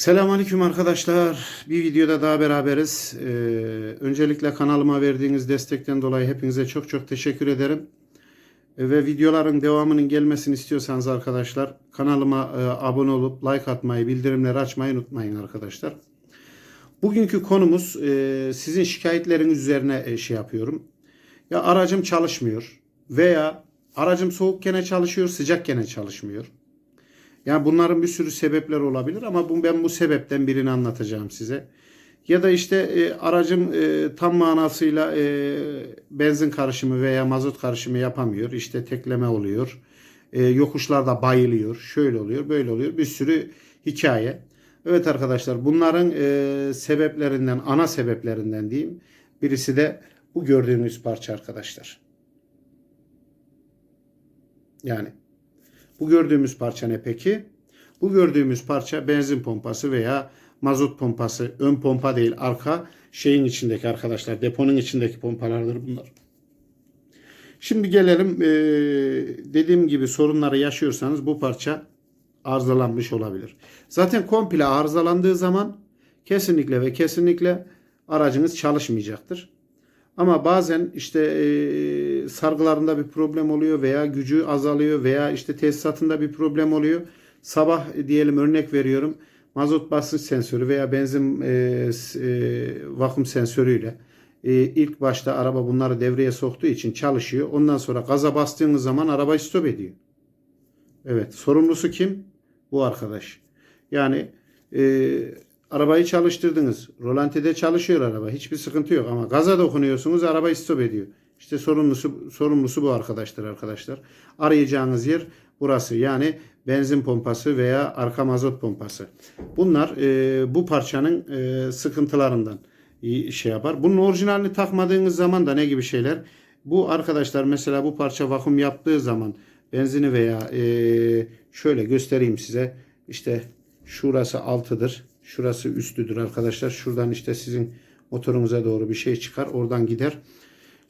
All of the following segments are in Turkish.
Selamünaleyküm arkadaşlar. Bir videoda daha beraberiz. Ee, öncelikle kanalıma verdiğiniz destekten dolayı hepinize çok çok teşekkür ederim. Ee, ve videoların devamının gelmesini istiyorsanız arkadaşlar kanalıma e, abone olup like atmayı, bildirimleri açmayı unutmayın arkadaşlar. Bugünkü konumuz e, sizin şikayetleriniz üzerine e, şey yapıyorum. Ya aracım çalışmıyor veya aracım soğuk gene çalışıyor, sıcak gene çalışmıyor. Yani bunların bir sürü sebepler olabilir ama bu, ben bu sebepten birini anlatacağım size. Ya da işte e, aracım e, tam manasıyla e, benzin karışımı veya mazot karışımı yapamıyor. İşte tekleme oluyor. E, yokuşlarda bayılıyor. Şöyle oluyor, böyle oluyor. Bir sürü hikaye. Evet arkadaşlar bunların e, sebeplerinden, ana sebeplerinden diyeyim. Birisi de bu gördüğünüz parça arkadaşlar. Yani bu gördüğümüz parça ne peki? Bu gördüğümüz parça benzin pompası veya mazot pompası. Ön pompa değil arka şeyin içindeki arkadaşlar. Deponun içindeki pompalardır bunlar. Şimdi gelelim ee, dediğim gibi sorunları yaşıyorsanız bu parça arızalanmış olabilir. Zaten komple arızalandığı zaman kesinlikle ve kesinlikle aracınız çalışmayacaktır. Ama bazen işte sargılarında bir problem oluyor veya gücü azalıyor veya işte tesisatında bir problem oluyor. Sabah diyelim örnek veriyorum mazot basınç sensörü veya benzin e, e, vakum sensörüyle e, ilk başta araba bunları devreye soktuğu için çalışıyor. Ondan sonra gaza bastığınız zaman araba stop ediyor. Evet sorumlusu kim? Bu arkadaş. Yani e, arabayı çalıştırdınız. Rolantide çalışıyor araba. Hiçbir sıkıntı yok ama gaza dokunuyorsunuz araba stop ediyor. İşte sorumlusu sorumlusu bu arkadaşlar arkadaşlar. Arayacağınız yer burası. Yani benzin pompası veya arka mazot pompası. Bunlar e, bu parçanın e, sıkıntılarından şey yapar. Bunun orijinalini takmadığınız zaman da ne gibi şeyler? Bu arkadaşlar mesela bu parça vakum yaptığı zaman benzini veya e, şöyle göstereyim size. İşte şurası altıdır. Şurası üstüdür arkadaşlar. Şuradan işte sizin motorunuza doğru bir şey çıkar. Oradan gider.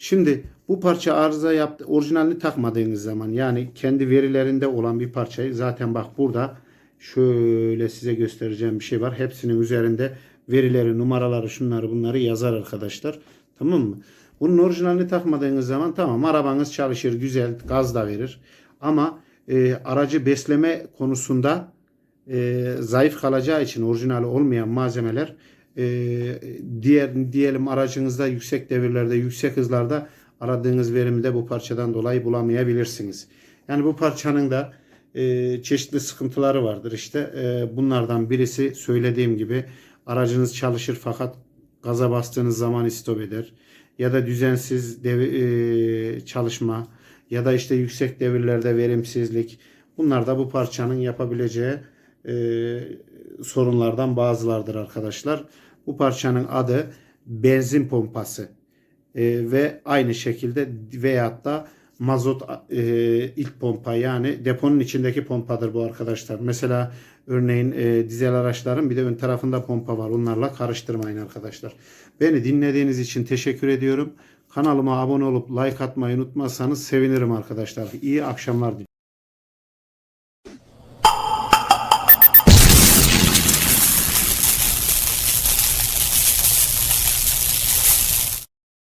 Şimdi bu parça arıza yaptı. Orijinalini takmadığınız zaman yani kendi verilerinde olan bir parçayı zaten bak burada şöyle size göstereceğim bir şey var. Hepsinin üzerinde verileri, numaraları, şunları bunları yazar arkadaşlar. Tamam mı? Bunun orijinalini takmadığınız zaman tamam arabanız çalışır güzel gaz da verir. Ama e, aracı besleme konusunda e, zayıf kalacağı için orijinali olmayan malzemeler e, diğer diyelim aracınızda yüksek devirlerde, yüksek hızlarda aradığınız verimi de bu parçadan dolayı bulamayabilirsiniz. Yani bu parçanın da e, çeşitli sıkıntıları vardır. İşte e, bunlardan birisi söylediğim gibi aracınız çalışır fakat gaza bastığınız zaman istop eder. Ya da düzensiz devi- e, çalışma ya da işte yüksek devirlerde verimsizlik. Bunlar da bu parçanın yapabileceği e, sorunlardan bazılardır arkadaşlar. Bu parçanın adı benzin pompası E, ve aynı şekilde veyahut da mazot e, ilk pompa yani deponun içindeki pompadır bu arkadaşlar. Mesela örneğin e, dizel araçların bir de ön tarafında pompa var. Onlarla karıştırmayın arkadaşlar. Beni dinlediğiniz için teşekkür ediyorum. Kanalıma abone olup like atmayı unutmazsanız sevinirim arkadaşlar. İyi akşamlar.